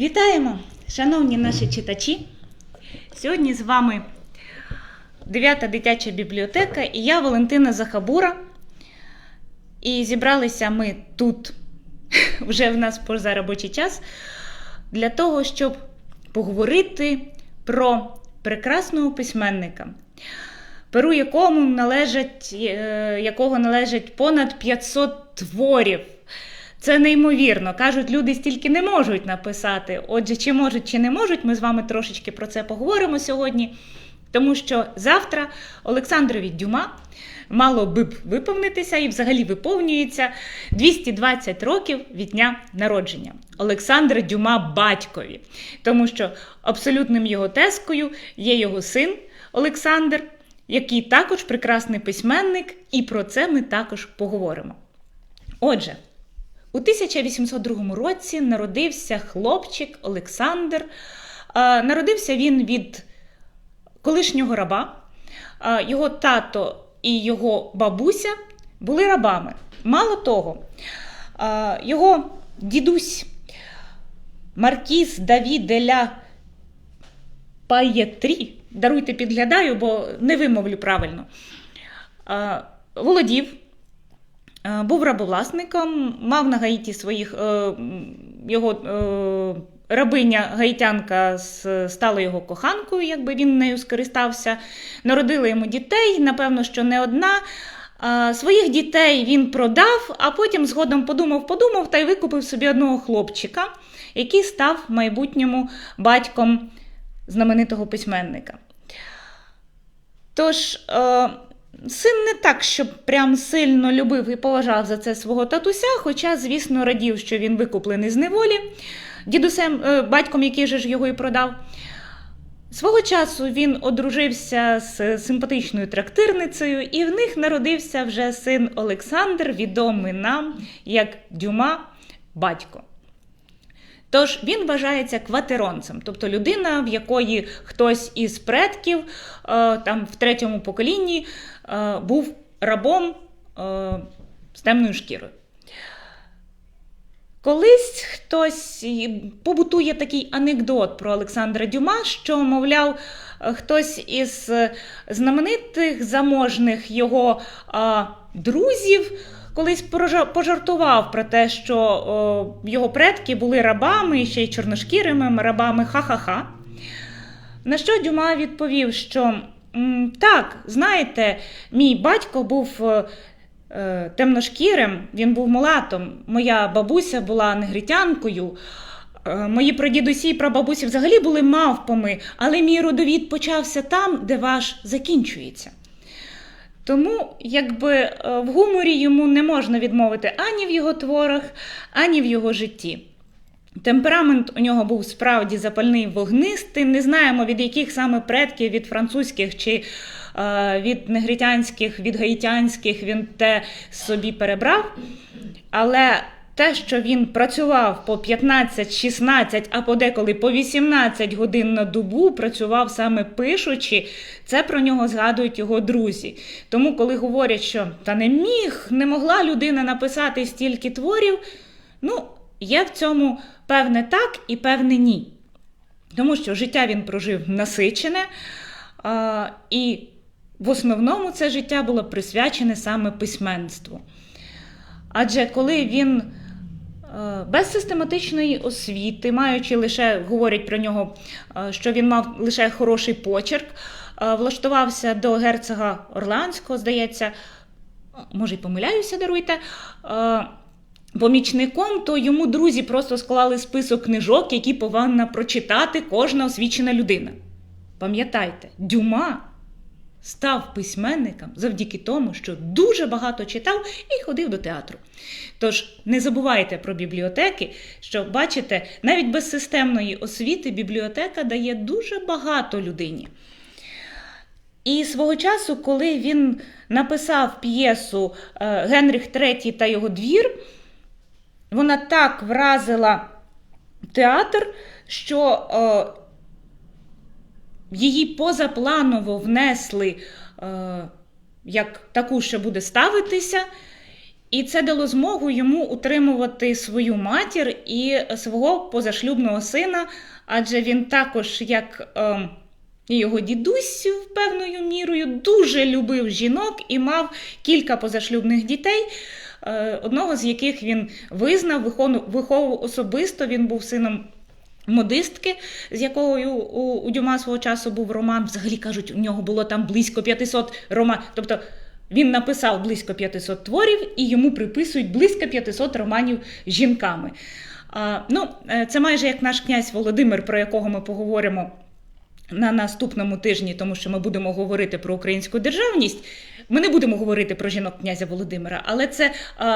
Вітаємо, шановні наші читачі. Сьогодні з вами 9 дитяча бібліотека і я Валентина Захабура. І зібралися ми тут, вже в нас позаробочий час, для того, щоб поговорити про прекрасного письменника, перу якому належать, е, якого належать понад 500 творів. Це неймовірно. Кажуть, люди стільки не можуть написати. Отже, чи можуть, чи не можуть, ми з вами трошечки про це поговоримо сьогодні. Тому що завтра Олександрові Дюма мало би б виповнитися і взагалі виповнюється 220 років від дня народження. Олександра Дюма батькові. Тому що абсолютним його тескою є його син Олександр, який також прекрасний письменник, і про це ми також поговоримо. Отже. У 1802 році народився хлопчик Олександр. Народився він від колишнього раба. Його тато і його бабуся були рабами. Мало того, його дідусь Маркіз Даві деля Паєтрі, даруйте, підглядаю, бо не вимовлю правильно, володів був рабовласником, мав на Гаїті своїх е, його е, рабиня гаїтянка стала його коханкою, якби він нею скористався. Народили йому дітей, напевно, що не одна. Своїх дітей він продав, а потім згодом подумав-подумав та й викупив собі одного хлопчика, який став майбутньому батьком знаменитого письменника. Тож, Син не так, щоб прям сильно любив і поважав за це свого татуся, хоча, звісно, радів, що він викуплений з неволі, дідусем, е, батьком, який же ж його і продав. Свого часу він одружився з симпатичною трактирницею, і в них народився вже син Олександр, відомий нам як Дюма батько. Тож він вважається кватеронцем, тобто людина, в якої хтось із предків е, там в третьому поколінні е, був рабом е, з темною шкірою. Колись хтось побутує такий анекдот про Олександра Дюма, що, мовляв, хтось із знаменитих заможних його друзів колись пожартував про те, що о, його предки були рабами, ще й чорношкірими рабами ха-ха-ха. На що Дюма відповів, що так, знаєте, мій батько був е, е, темношкірим, він був мулатом, моя бабуся була негритянкою. Е, мої прадідусі і прабабусі взагалі були мавпами, але мій родовід почався там, де ваш закінчується. Тому, якби е, в гуморі йому не можна відмовити ані в його творах, ані в його житті. Темперамент у нього був справді запальний вогнистий. Не знаємо, від яких саме предків, від французьких чи е, від негритянських, від гаїтянських він те собі перебрав. Але те, що він працював по 15-16, а подеколи по 18 годин на добу, працював саме пишучи, це про нього згадують його друзі. Тому, коли говорять, що та не міг, не могла людина написати стільки творів, ну, є в цьому певне так і певне ні. Тому що життя він прожив насичене, і в основному це життя було присвячене саме письменству. Адже коли він без систематичної освіти, маючи лише, говорять про нього, е, що він мав лише хороший почерк, е, влаштувався до герцога Орландського, здається, може й помиляюся, даруйте. Помічником, то йому друзі просто склали список книжок, які повинна прочитати кожна освічена людина. Пам'ятайте, Дюма став письменником завдяки тому, що дуже багато читав і ходив до театру. Тож не забувайте про бібліотеки, що бачите, навіть без системної освіти бібліотека дає дуже багато людині. І свого часу, коли він написав п'єсу е, Генріх III та його двір, вона так вразила театр, що е, її позапланово внесли е, як таку, що буде ставитися. І це дало змогу йому утримувати свою матір і свого позашлюбного сина, адже він також, як е, його дідусь певною мірою, дуже любив жінок і мав кілька позашлюбних дітей. е, Одного з яких він визнав, виховував особисто. Він був сином модистки, з якою у, у Дюма свого часу був роман. Взагалі кажуть, у нього було там близько 500 романів. Тобто він написав близько 500 творів і йому приписують близько 500 романів жінками. А, ну, е, це майже як наш князь Володимир, про якого ми поговоримо на наступному тижні, тому що ми будемо говорити про українську державність. Ми не будемо говорити про жінок князя Володимира, але це е,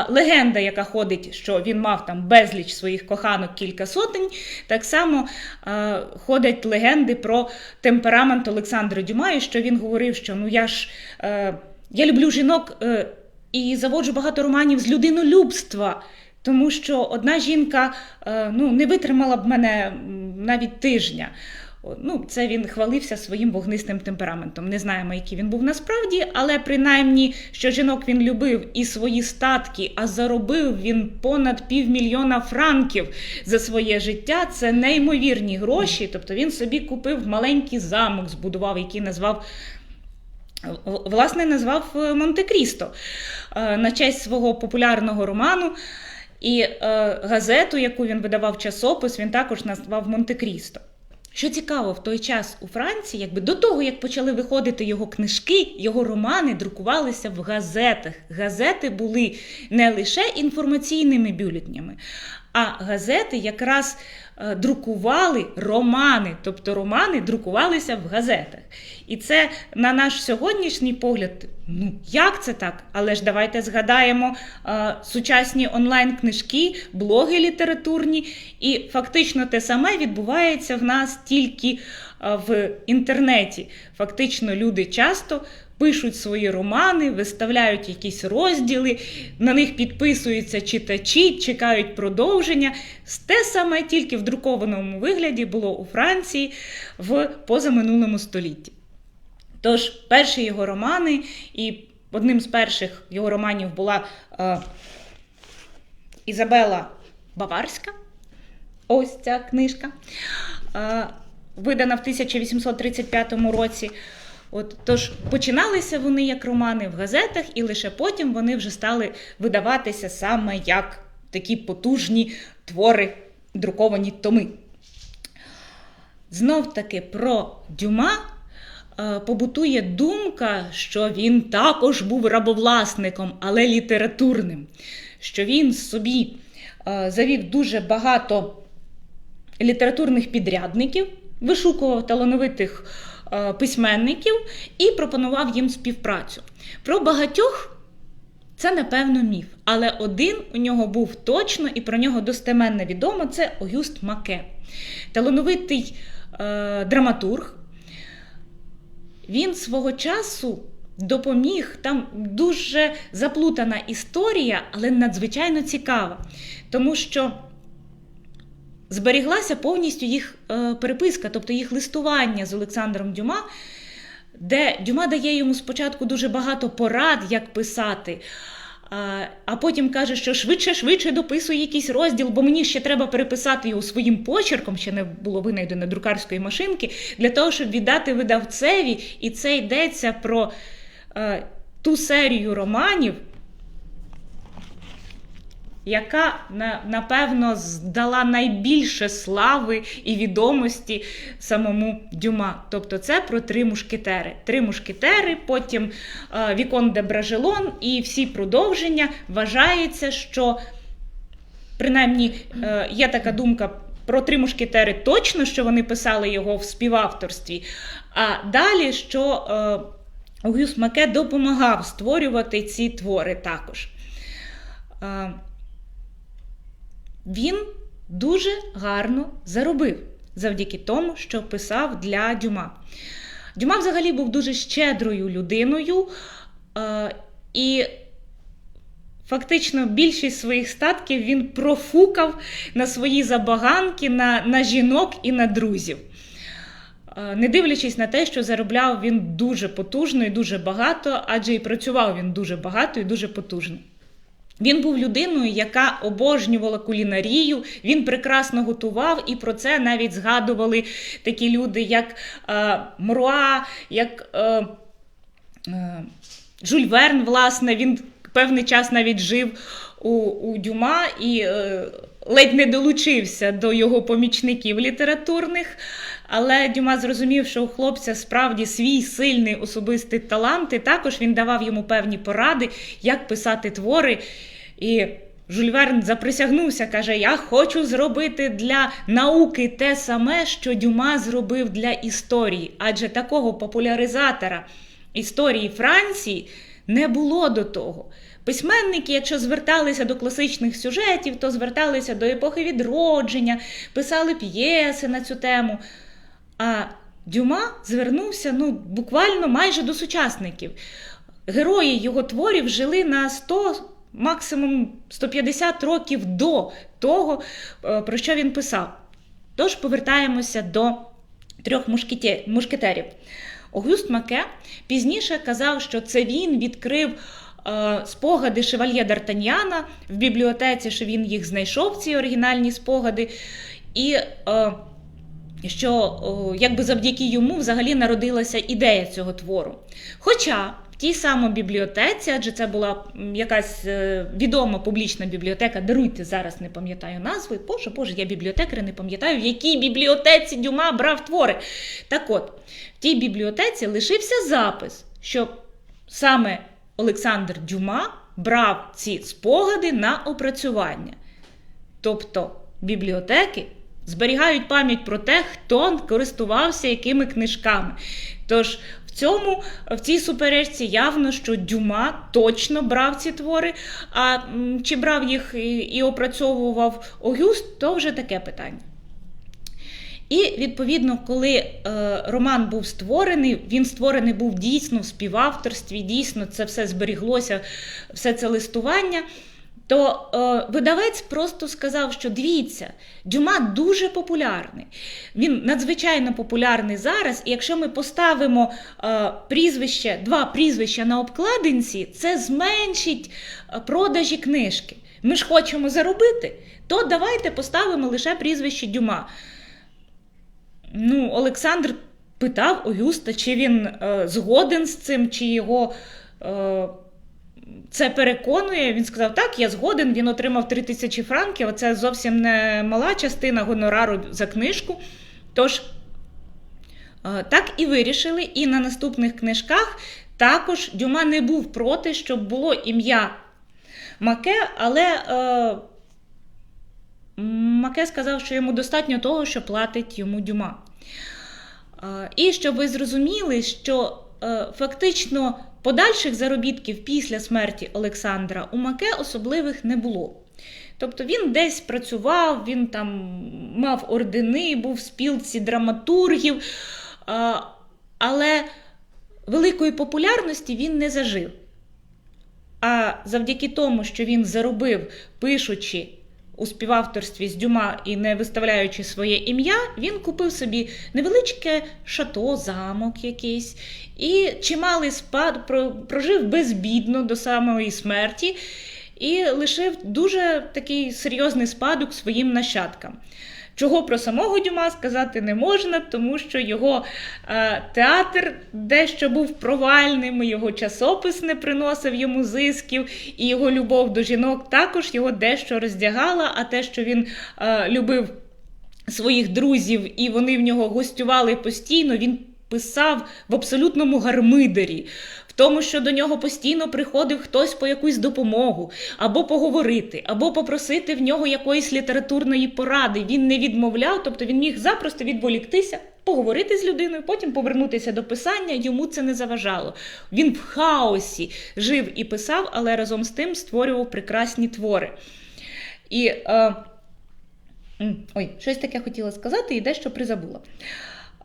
легенда, яка ходить, що він мав там безліч своїх коханок, кілька сотень. Так само е, ходять легенди про темперамент Олександра Дюма, і що він говорив, що ну я ж е, я люблю жінок і заводжу багато романів з людинолюбства. Тому що одна жінка ну, не витримала б мене навіть тижня. Ну, це він хвалився своїм вогнистим темпераментом. Не знаємо, який він був насправді, але принаймні, що жінок він любив і свої статки, а заробив він понад півмільйона франків за своє життя. Це неймовірні гроші. Тобто він собі купив маленький замок, збудував, який назвав. Власне, назвав е, Монте-Крісто е, на честь свого популярного роману. І е, газету, яку він видавав часопис, він також назвав Монте-Крісто. Що цікаво, в той час у Франції, якби до того, як почали виходити його книжки, його романи друкувалися в газетах. Газети були не лише інформаційними бюлетнями, а газети якраз е, друкували романи, тобто романи друкувалися в газетах. І це на наш сьогоднішній погляд, ну як це так? Але ж давайте згадаємо е, сучасні онлайн-книжки, блоги літературні, і фактично те саме відбувається в нас тільки е, в інтернеті. Фактично, люди часто пишуть свої романи, виставляють якісь розділи, на них підписуються читачі, чекають продовження. Те саме тільки в друкованому вигляді було у Франції в позаминулому столітті. Тож перші його романи, і одним з перших його романів була е, Ізабела Баварська. Ось ця книжка, е, видана в 1835 році. От, тож починалися вони як романи в газетах, і лише потім вони вже стали видаватися саме як такі потужні твори, друковані томи. Знов таки про Дюма е, побутує думка, що він також був рабовласником, але літературним, що він собі е, завів дуже багато літературних підрядників, вишукував талановитих письменників і пропонував їм співпрацю. Про багатьох це, напевно, міф. Але один у нього був точно і про нього достеменно відомо це Огюст Маке. Талановитий е, драматург. Він свого часу допоміг. Там дуже заплутана історія, але надзвичайно цікава. Тому що зберіглася повністю їх е, переписка, тобто їх листування з Олександром Дюма, де Дюма дає йому спочатку дуже багато порад, як писати. А, потім каже, що швидше, швидше дописує якийсь розділ, бо мені ще треба переписати його своїм почерком, ще не було винайдено друкарської машинки, для того, щоб віддати видавцеві. І це йдеться про е, ту серію романів, яка напевно здала найбільше слави і відомості самому Дюма. Тобто це про три мушкетери. Три мушкетери, потім е, Вікон де Бражелон і всі продовження. Вважається, що принаймні е, є така думка. Про три мушкетери точно, що вони писали його в співавторстві. А далі, що е, Огюст Маке допомагав створювати ці твори також. Е, він дуже гарно заробив завдяки тому, що писав для Дюма. Дюма взагалі був дуже щедрою людиною, і фактично більшість своїх статків він профукав на свої забаганки, на, на жінок і на друзів. Не дивлячись на те, що заробляв він дуже потужно і дуже багато, адже і працював він дуже багато і дуже потужно. Він був людиною, яка обожнювала кулінарію, він прекрасно готував, і про це навіть згадували такі люди, як е, Мруа, як е, е, Жюль Верн, власне, він певний час навіть жив у, у Дюма і е, ледь не долучився до його помічників літературних. Але Дюма зрозумів, що у хлопця справді свій сильний особистий талант, і також він давав йому певні поради, як писати твори. І Жюль Верн заприсягнувся, каже: Я хочу зробити для науки те саме, що Дюма зробив для історії. Адже такого популяризатора історії Франції не було до того. Письменники, якщо зверталися до класичних сюжетів, то зверталися до епохи відродження, писали п'єси на цю тему. А Дюма звернувся ну, буквально майже до сучасників. Герої його творів жили на 100, максимум 150 років до того, е, про що він писав. Тож повертаємося до трьох мушкетерів. Огюст Маке пізніше казав, що це він відкрив е, спогади Шевальє Д'Артаньяна в бібліотеці, що він їх знайшов, ці оригінальні спогади. І е, що якби завдяки йому взагалі народилася ідея цього твору. Хоча в тій самій бібліотеці, адже це була якась е, відома публічна бібліотека, даруйте, зараз не пам'ятаю назви, боже, боже, я бібліотекаря не пам'ятаю, в якій бібліотеці Дюма брав твори. Так от, в тій бібліотеці лишився запис, що саме Олександр Дюма брав ці спогади на опрацювання. Тобто бібліотеки зберігають пам'ять про те, хто користувався якими книжками. Тож в цьому, в цій суперечці явно, що Дюма точно брав ці твори, а чи брав їх і, опрацьовував Огюст, то вже таке питання. І, відповідно, коли е, роман був створений, він створений був дійсно в співавторстві, дійсно це все зберіглося, все це листування то е, видавець просто сказав, що дивіться, Дюма дуже популярний. Він надзвичайно популярний зараз. І якщо ми поставимо е, прізвище, два прізвища на обкладинці, це зменшить е, продажі книжки. Ми ж хочемо заробити, то давайте поставимо лише прізвище Дюма. Ну, Олександр питав Огюста, чи він е, згоден з цим, чи його. Е, це переконує. Він сказав, так, я згоден, він отримав 3 тисячі франків, це зовсім не мала частина гонорару за книжку. Тож, е, так і вирішили. І на наступних книжках також Дюма не був проти, щоб було ім'я Маке, але е, Маке сказав, що йому достатньо того, що платить йому Дюма. Е, і щоб ви зрозуміли, що е, фактично Подальших заробітків після смерті Олександра у Маке особливих не було. Тобто він десь працював, він там мав ордени, був в спілці драматургів, але великої популярності він не зажив. А завдяки тому, що він заробив, пишучи у співавторстві з Дюма і не виставляючи своє ім'я, він купив собі невеличке шато, замок якийсь, і чималий спад прожив безбідно до самої смерті і лишив дуже такий серйозний спадок своїм нащадкам. Чого про самого Дюма сказати не можна, тому що його е, театр дещо був провальним, його часопис не приносив йому зисків, і його любов до жінок також його дещо роздягала, а те, що він е, любив своїх друзів і вони в нього гостювали постійно, він писав в абсолютному гармидері тому, що до нього постійно приходив хтось по якусь допомогу, або поговорити, або попросити в нього якоїсь літературної поради. Він не відмовляв, тобто він міг запросто відволіктися, поговорити з людиною, потім повернутися до писання. Йому це не заважало. Він в хаосі жив і писав, але разом з тим створював прекрасні твори. І е, ой, щось таке хотіла сказати і дещо призабула.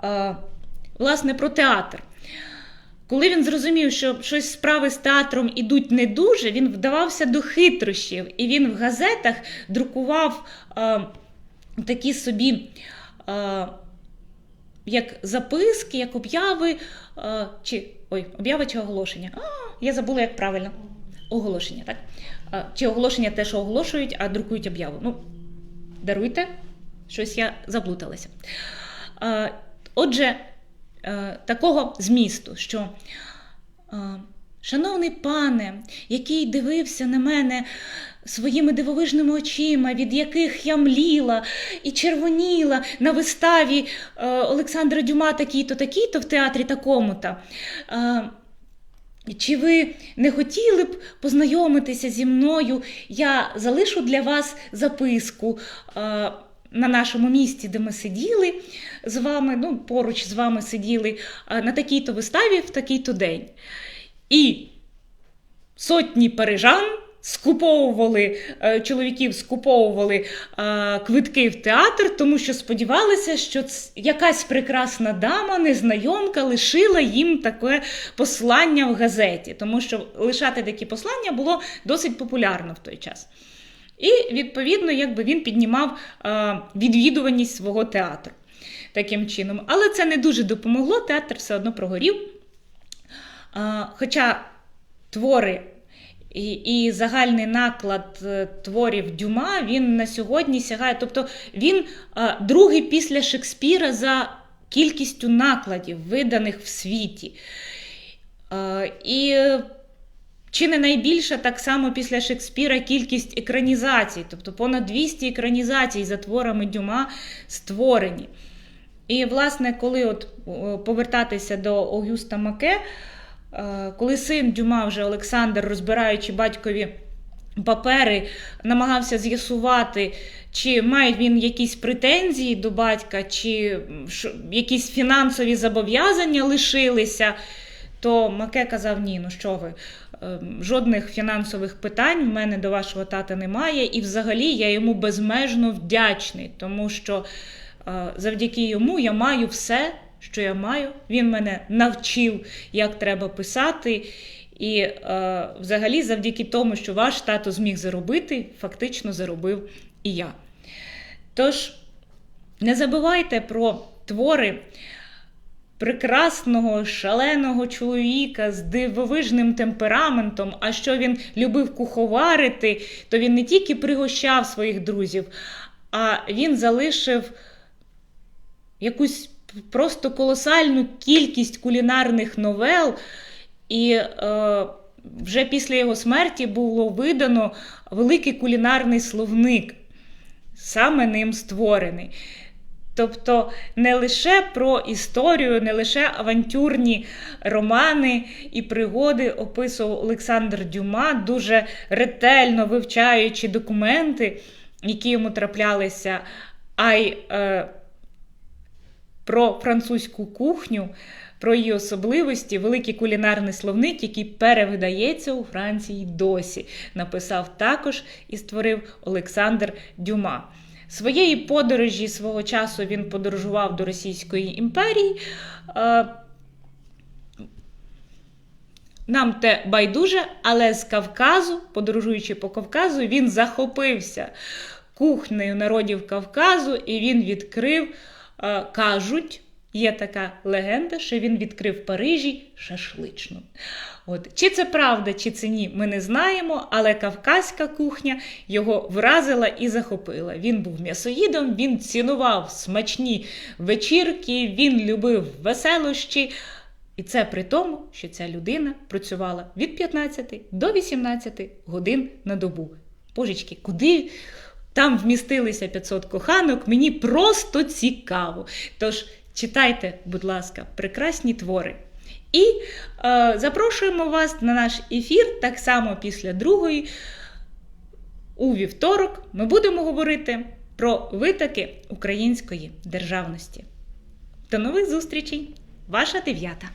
Е, власне, про театр. Коли він зрозумів, що щось справи з театром ідуть не дуже, він вдавався до хитрощів, і він в газетах друкував е, такі собі е, як записки, як обяви, е, чи ой, обяви чи оголошення. А, Я забула, як правильно. Оголошення, так? е, чи оголошення те, що оголошують, а друкують об'яву. Ну, даруйте, щось я заплуталася. Е, Отже, такого змісту, що. е, Шановний пане, який дивився на мене своїми дивовижними очима, від яких я мліла і червоніла на виставі е, Олександра Дюма такий-то, такий-то в театрі такому-то. Е, чи ви не хотіли б познайомитися зі мною? Я залишу для вас записку е, на нашому місці, де ми сиділи з вами, ну, поруч з вами сиділи на такій-то виставі в такий-то день. І сотні парижан скуповували е, чоловіків, скуповували е, квитки в театр, тому що сподівалися, що якась прекрасна дама, незнайомка, лишила їм таке послання в газеті, тому що лишати такі послання було досить популярно в той час. І, відповідно, якби він піднімав е, відвідуваність свого театру таким чином. Але це не дуже допомогло, театр все одно прогорів. А, Хоча твори і, і загальний наклад е, творів Дюма він на сьогодні сягає. Тобто він другий після Шекспіра за кількістю накладів, виданих в світі. І е, чи не найбільша так само після Шекспіра кількість екранізацій, тобто понад 200 екранізацій за творами Дюма створені. І, власне, коли от повертатися до Огюста Маке, е, коли син Дюма вже Олександр, розбираючи батькові папери, намагався з'ясувати, чи має він якісь претензії до батька, чи якісь фінансові зобов'язання лишилися, то Маке казав: ні, ну що ви, жодних фінансових питань в мене до вашого тата немає, і взагалі я йому безмежно вдячний, тому що е, завдяки йому я маю все, що я маю. Він мене навчив, як треба писати. І е, взагалі, завдяки тому, що ваш тато зміг заробити, фактично заробив і я. Тож, не забувайте про твори прекрасного, шаленого чоловіка з дивовижним темпераментом. А що він любив куховарити, то він не тільки пригощав своїх друзів, а він залишив якусь просто колосальну кількість кулінарних новел. І е, вже після його смерті було видано великий кулінарний словник, саме ним створений. Тобто не лише про історію, не лише авантюрні романи і пригоди описував Олександр Дюма, дуже ретельно вивчаючи документи, які йому траплялися, а й е, про французьку кухню, про її особливості, великий кулінарний словник, який перевидається у Франції досі, написав також і створив Олександр Дюма. Своєї подорожі свого часу він подорожував до Російської імперії. Е, Нам те байдуже, але з Кавказу, подорожуючи по Кавказу, він захопився кухнею народів Кавказу і він відкрив, е, кажуть, є така легенда, що він відкрив в Парижі шашличну. От. Чи це правда, чи це ні, ми не знаємо, але кавказька кухня його вразила і захопила. Він був м'ясоїдом, він цінував смачні вечірки, він любив веселощі. І це при тому, що ця людина працювала від 15 до 18 годин на добу. Божечки, куди там вмістилися 500 коханок, мені просто цікаво. Тож читайте, будь ласка, прекрасні твори. І е, запрошуємо вас на наш ефір так само після другої. У вівторок ми будемо говорити про витоки української державності. До нових зустрічей! Ваша дев'ята.